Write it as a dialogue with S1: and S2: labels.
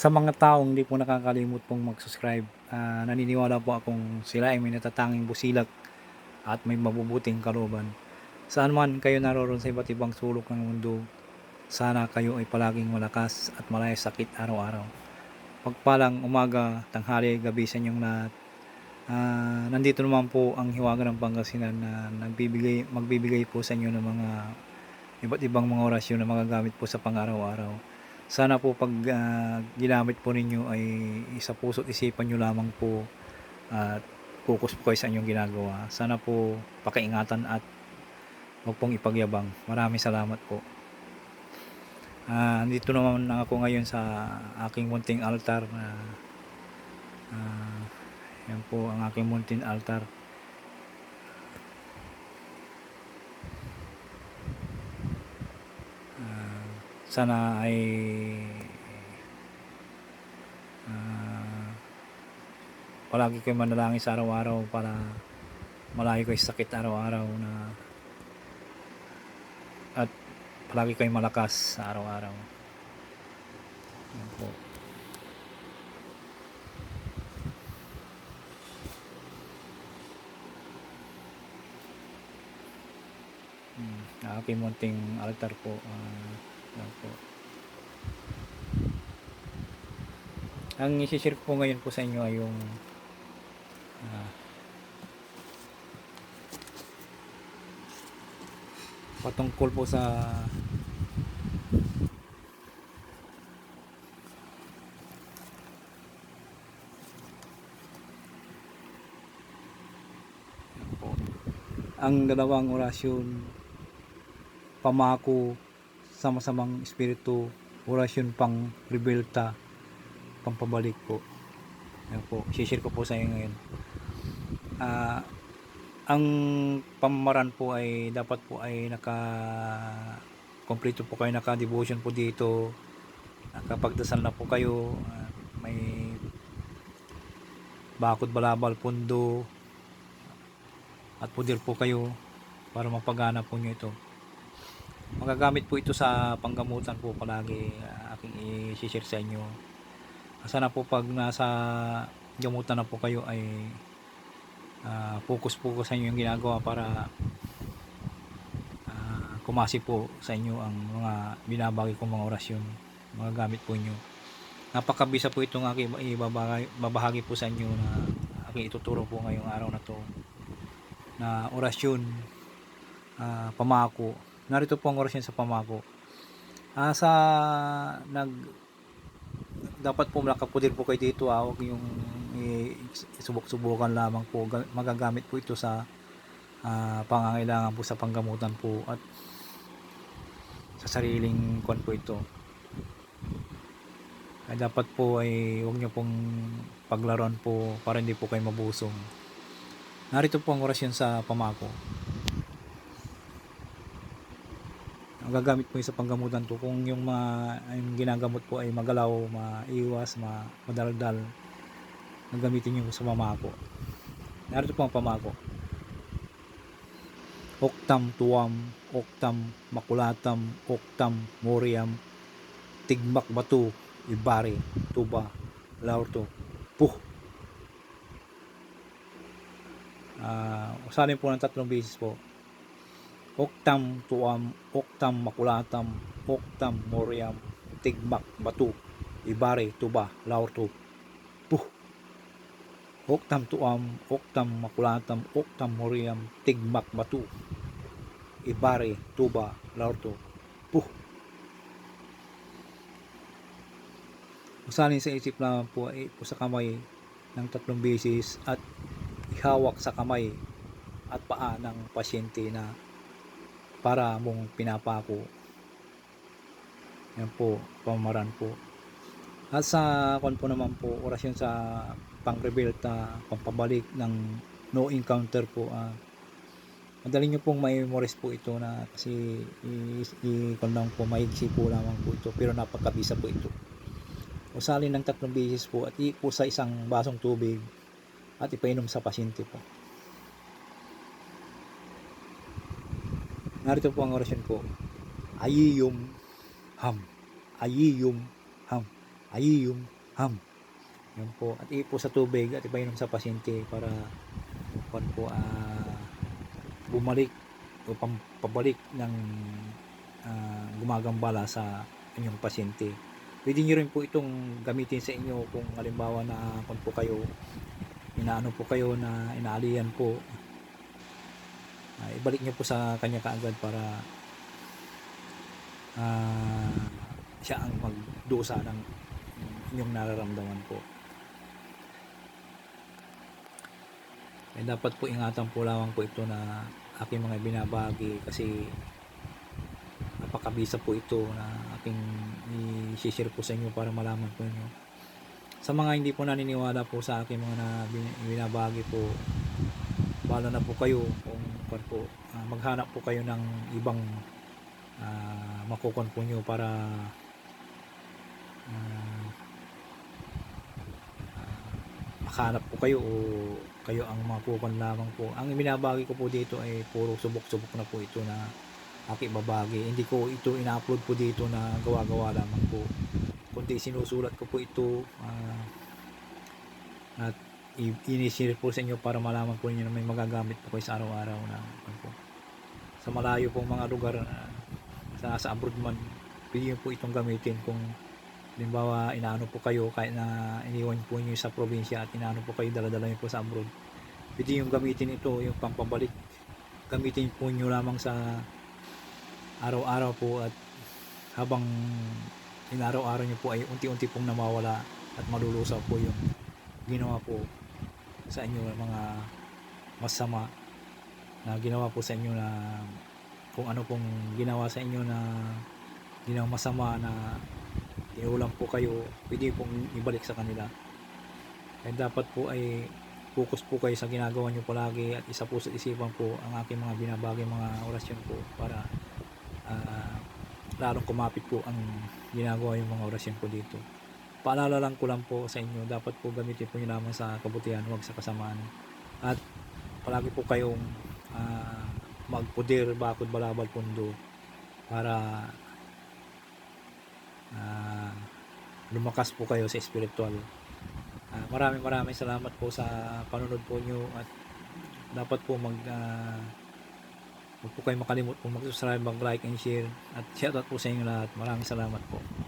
S1: Sa mga taong hindi po nakakalimot pong mag-subscribe, ah, naniniwala po akong sila ay may natatanging busilak at may mabubuting kalooban. Saan man kayo naroon sa iba't ibang sulok ng mundo, sana kayo ay palaging malakas at malaya sa sakit araw-araw. Pagpalang umaga, tanghali, gabi sa inyong lahat. Ah, nandito naman po ang Hiwaga ng Pangasinan na nagbibigay, magbibigay po sa inyo ng mga iba't ibang mga orasyon na magagamit po sa pang-araw-araw. Sana po pag ah, ginamit po ninyo ay sa puso't isipan nyo lamang po at focus po kayo sa inyong ginagawa. Sana po pakiingatan at huwag pong ipagyabang. Maraming salamat po. Ah, dito naman ako ngayon sa aking munting altar na ah, yan po ang aking munting altar. Sana ay ah, palagi kayo manalangin sa araw-araw para malayo sa sakit araw-araw na at palagi kayo malakas sa araw-araw. Yan po. Hmm, aking munting altar po. ah, yan po. Ang isi-share ko ngayon po sa inyo ay yung ah, patungkol po sa ang dalawang orasyon pamako sama-samang espiritu orasyon pang rebelta pampabalik po. Yan po share ko po sa inyo ngayon. Ah ang pamaran po ay dapat po ay naka kompleto po kayo naka devotion po dito nakapagdasal na po kayo ah, may bakod balabal pundo at pudir po kayo para mapagana po nyo ito magagamit po ito sa panggamutan po palagi ah, aking i-share sa inyo. Sana po pag nasa gamutan na po kayo ay ah, focus po sa inyo yung ginagawa para ah, kumasi po sa inyo ang mga binabagi kong mga orasyon mga gamit po nyo napakabisa po itong aking ibabahagi, babahagi po sa inyo na aking ituturo po ngayong araw na to na orasyon ah, pamako narito po ang orasyon sa pamako Ah, sa nag dapat po nakapudir po kayo dito ah, huwag yung isubok-subukan lamang po. Ga- magagamit po ito sa ah, pangangailangan po sa panggamutan po at sa sariling kwan po ito. Kaya dapat po ay huwag nyo pong paglaruan po para hindi po kayo mabusong. Narito po ang orasyon sa pamako ang gagamit po yung sa panggamutan to kung yung mga yung ginagamot po ay magalaw, maiwas, ma, madaldal gagamitin nyo sa pamako. Narito po ang pamako. Oktam tuwam oktam makulatam oktam moriam tigmak batu ibari tuba laurto puh. Ah, usahin po ng tatlong beses po oktam tuam, oktam makulatam, oktam moriam, tigmak batu, ibare tuba, laurto, puh. Oktam tuam, oktam makulatam, oktam moriam, tigmak batu, ibare tuba, laurto, puh. Usahin sa isip lamang po ay po sa kamay ng tatlong beses at ihawak sa kamay at paa ng pasyente na para mong pinapako. Yan po, pamaran po. At sa kon po naman po, orasyon sa pang-rebelta, pampabalik ng no encounter po. ah madali nyo pong memorize po ito na kasi i, i kon lang po, maigsi po lamang po ito pero napakabisa po ito. Usalin ng tatlong beses po at i po sa isang basong tubig at ipainom sa pasyente po. Narito po ang orasyon ko. Ayiyum ham. Ayiyum ham. ayiyum ham. Yan po. At ipo sa tubig at ipainom sa pasyente para pan po ah, bumalik o pabalik ng ah, gumagambala sa inyong pasyente. Pwede nyo rin po itong gamitin sa inyo kung halimbawa na kung po kayo inaano po kayo na inaalian po ah, ibalik nyo po sa kanya kaagad para ah, siya ang magdusa ng inyong nararamdaman po. Eh, dapat po ingatan po lamang po ito na aking mga binabagi kasi napakabisa po ito na aking i-share po sa inyo para malaman po inyo. Sa mga hindi po naniniwala po sa aking mga na bin- binabagi po, bala na po kayo kung kung po ah, maghanap po kayo ng ibang uh, makukon po nyo para ah, ah, makahanap po kayo o kayo ang mapukon lamang po. Ang binabagi ko po dito ay puro subok-subok na po ito na aking babagi. Hindi ko ito ina-upload po dito na gawa-gawa lamang po. Kundi sinusulat ko po ito ah, at i- ini-share po sa inyo para malaman po ninyo na may magagamit po kayo sa araw-araw na ano po. Sa malayo pong mga lugar ah, sa, sa abroad man, pwede po itong gamitin kung halimbawa inaano po kayo kahit na iniwan po nyo sa probinsya at inaano po kayo daladala nyo po sa abroad pwede yung gamitin ito yung pampabalik gamitin po nyo lamang sa araw-araw po at habang inaraw-araw nyo po ay unti-unti pong namawala at malulusaw po yung ginawa po sa inyo mga masama na ginawa po sa inyo na kung ano pong ginawa sa inyo na ginawang masama na tinulang po kayo, pwede pong ibalik sa kanila. And dapat po ay focus po kayo sa ginagawa nyo palagi at isa po sa isipan po ang aking mga binabagay mga orasyon po para ah, lalong kumapit po ang ginagawa yung mga orasyon po dito. Paalala lang ko lang po sa inyo, dapat po gamitin po nyo lamang sa kabutihan, huwag sa kasamaan. At palagi po kayong ah, magpudir, bakod, balabal, pundo para ah, lumakas po kayo sa spiritual. Ah, maraming maraming salamat po sa panunod po nyo at dapat po mag huwag po kayo makalimut po mag-subscribe, mag-like and share at shoutout po sa inyo lahat. Maraming salamat po.